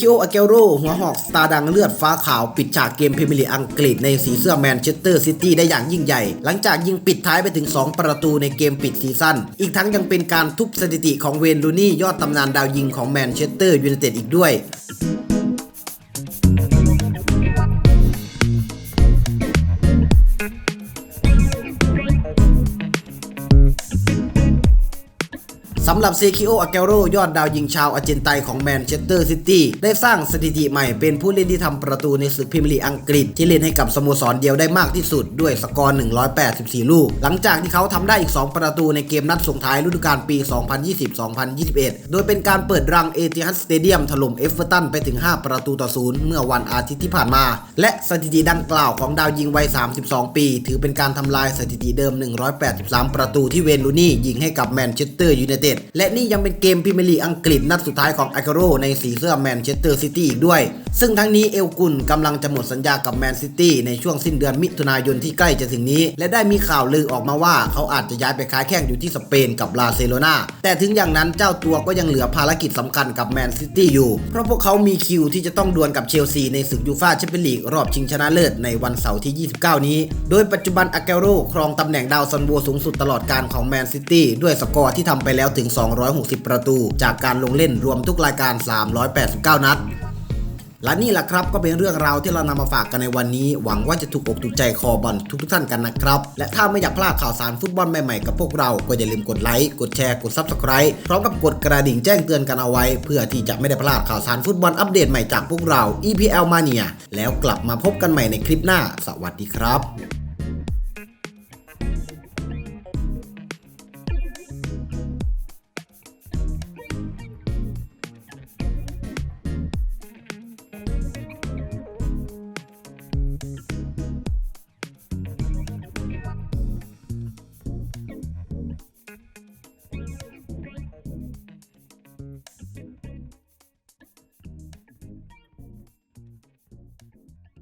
คิโออาเกโรหัวหอกสตาร์ดังเลือดฟ้าขาวปิดฉากเกมพรีเมียร์ลีกอังกฤษในสีเสื้อแมนเชสเตอร์ซิตี้ได้อย่างยิ่งใหญ่ หลังจากยิงปิดท้ายไปถึง 2 ประตูในเกมปิดซีซั่น อีกทั้งยังเป็นการทุบสถิติของเวนลูนี่ยอดตำนานดาวยิงของแมนเชสเตอร์ยูไนเต็ดอีกด้วย สำหรับเซคิโออาเกโรยอดดาวยิงชาวอาร์เจนไตของแมนเชสเตอร์ซิตี้ได้สร้างสถิติใหม่เป็นผู้เล่นที่ทำประตูในศึกพรีเมียร์ลีกอังกฤษ ที่เล่นให้กับสโมสรเดียวได้มากที่สุดด้วยสกอร์ 184 ลูก หลังจากที่เขาทำได้อีก 2 ประตูในเกมนัดส่งท้ายฤดูกาลปี 2020-2021 โดยเป็นการเปิดรังเอติฮัดสเตเดียมถล่มเอฟเวอร์ตันไปถึง 5 ประตูต่อศูนย์เมื่อวันอาทิตย์ที่ผ่านมา และสถิติดังกล่าวของดาวยิงวัย 32 ปี ถือเป็นการทำลายสถิติเดิม 183 ประตูที่เวนลูนี่ยิงให้กับแมนเชสเตอร์ยูไนเต็ดและนี่ยังเป็นเกมพรีเมียร์ลีกอังกฤษนัดสุดท้ายของอาเกโรในสีเสื้อแมนเชสเตอร์ซิตี้อีกด้วย ซึ่งทั้งนี้เอลกุนกำลังจะหมดสัญญากับแมนซิตี้ในช่วงสิ้นเดือนมิถุนายนที่ใกล้จะถึงนี้ และได้มีข่าวลือออกมาว่าเขาอาจจะย้ายไปค้าแข่งอยู่ที่สเปนกับบาเซโลนาแต่ถึงอย่างนั้นเจ้าตัวก็ยังเหลือภารกิจสำคัญกับแมนซิตี้อยู่ เพราะพวกเขามีคิวที่จะต้องดวลกับเชลซีในศึกยูฟ่าแชมเปี้ยนลีกรอบชิงชนะเลิศในวันเสาร์ที่ 29 นี้ โดยปัจจุบันอาเกโรครองตำแหน่งดาวซันโวสูงสุดตลอดการของแมนซิตี้ด้วยสกอร์ที่ทำไปแล้วถึง 260 ประตู จากการลงเล่นรวมทุกรายการ 389 นัด และนี่แหละครับก็เป็นเรื่องราวที่เรานำมาฝากกันในวันนี้ หวังว่าจะถูกอกถูกใจคอบอลทุกๆท่านกันนะครับ และถ้าไม่อยากพลาดข่าวสารฟุตบอลใหม่ๆกับพวกเรา ก็อย่าลืมกดไลค์ กดแชร์ กด Subscribe พร้อมกับกดกระดิ่งแจ้งเตือนกันเอาไว้ เพื่อที่จะไม่ได้พลาดข่าวสารฟุตบอลอัปเดตใหม่จากพวกเรา EPL Mania แล้วกลับมาพบกันใหม่ในคลิปหน้า สวัสดีครับ